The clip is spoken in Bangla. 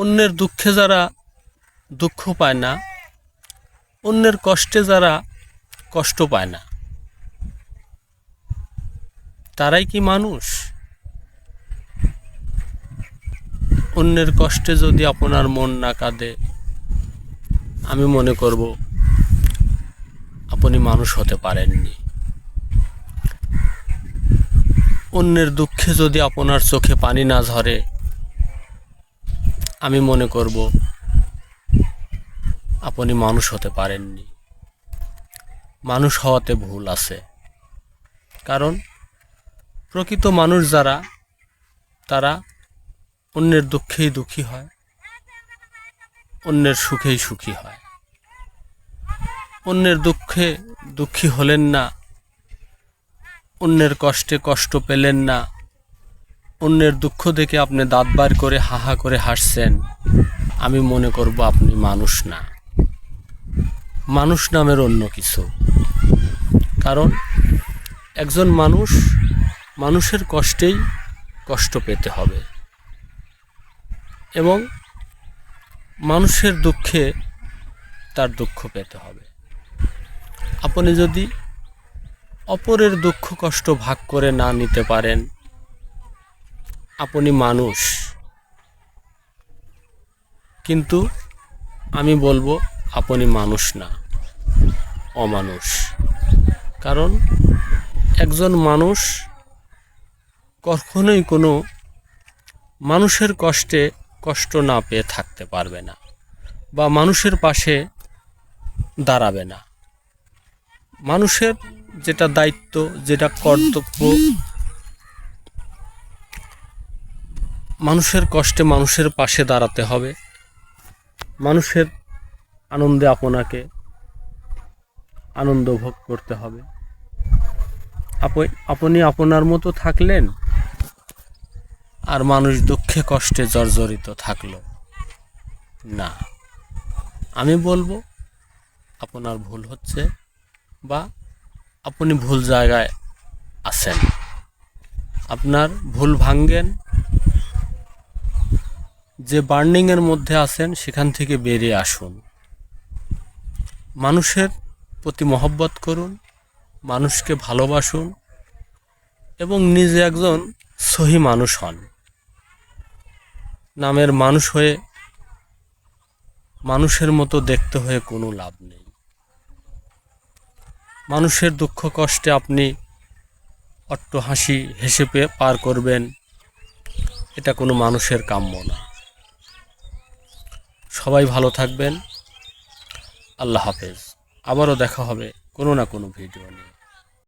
অন্যের দুঃখে যারা দুঃখ পায় না, অন্যের কষ্টে যারা কষ্ট পায় না। তারাই কি মানুষ? অন্যের কষ্টে যদি আপনার মন না কাঁদে, আমি মনে করব আপনি মানুষ হতে পারেননি। অন্যের দুঃখে যদি আপনার চোখে পানি না ঝরে আমি মনে করব আপনি মানুষ হতে পারেননি। মানুষ হওয়াতে ভুল আছে। কারণ প্রকৃত মানুষ যারা, তারা অন্যের দুঃখেই দুঃখী হয়, অন্যের সুখেই সুখী হয়। অন্যের দুঃখে দুঃখী হলেন না, অন্যের কষ্টে কষ্ট পেলেন না অন্যের দুঃখ দেখে আপনি দাঁত বার করে হাহা করে হাসছেন। আমি মনে করব আপনি মানুষ না। মানুষ নামের অন্য কিছু। কারণ একজন মানুষ মানুষের কষ্টেই কষ্ট পেতে হবে। এবং মানুষের দুঃখে তার দুঃখ পেতে হবে। আপনি যদি অপরের দুঃখ কষ্ট ভাগ করে না নিতে পারেন আপনি মানুষ। কিন্তু আমি বলব, আপনি মানুষ না, অমানুষ। কারণ একজন মানুষ কখনোই কোনো মানুষের কষ্টে কষ্ট না পেয়ে থাকতে পারবে না বা মানুষের পাশে দাঁড়াবে না। মানুষের যেটা দায়িত্ব, যেটা কর্তব্য মানুষের কষ্টে মানুষের পাশে দাঁড়াতে হবে। মানুষের আনন্দে আপনাকে আনন্দ ভোগ করতে হবে। আপ- আপনি আপনার মতো থাকলেন আর মানুষ দুঃখে কষ্টে জর্জরিত থাকল। না, আমি বলব আপনার ভুল হচ্ছে বা আপনি ভুল জায়গায় আছেন। আপনার ভুল ভাঙ্গেন যে বার্নিংয়ের মধ্যে আছেন, সেখান থেকে বেরিয়ে আসুন। মানুষের প্রতি মহব্বত করুন, মানুষকে ভালোবাসুন এবং নিজে একজন সহি মানুষ হন। নামের মানুষ হয়ে, মানুষের মতো দেখতে হয়ে কোনো লাভ নেই। মানুষের দুঃখ কষ্টে আপনি অট্ট হাসি হেসে পার করবেন, এটা কোনো মানুষের কাম্য না। সবাই ভালো থাকবেন। আল্লাহ হাফেজ। আবারও দেখা হবে কোনো না কোনো ভিডিও নিয়ে।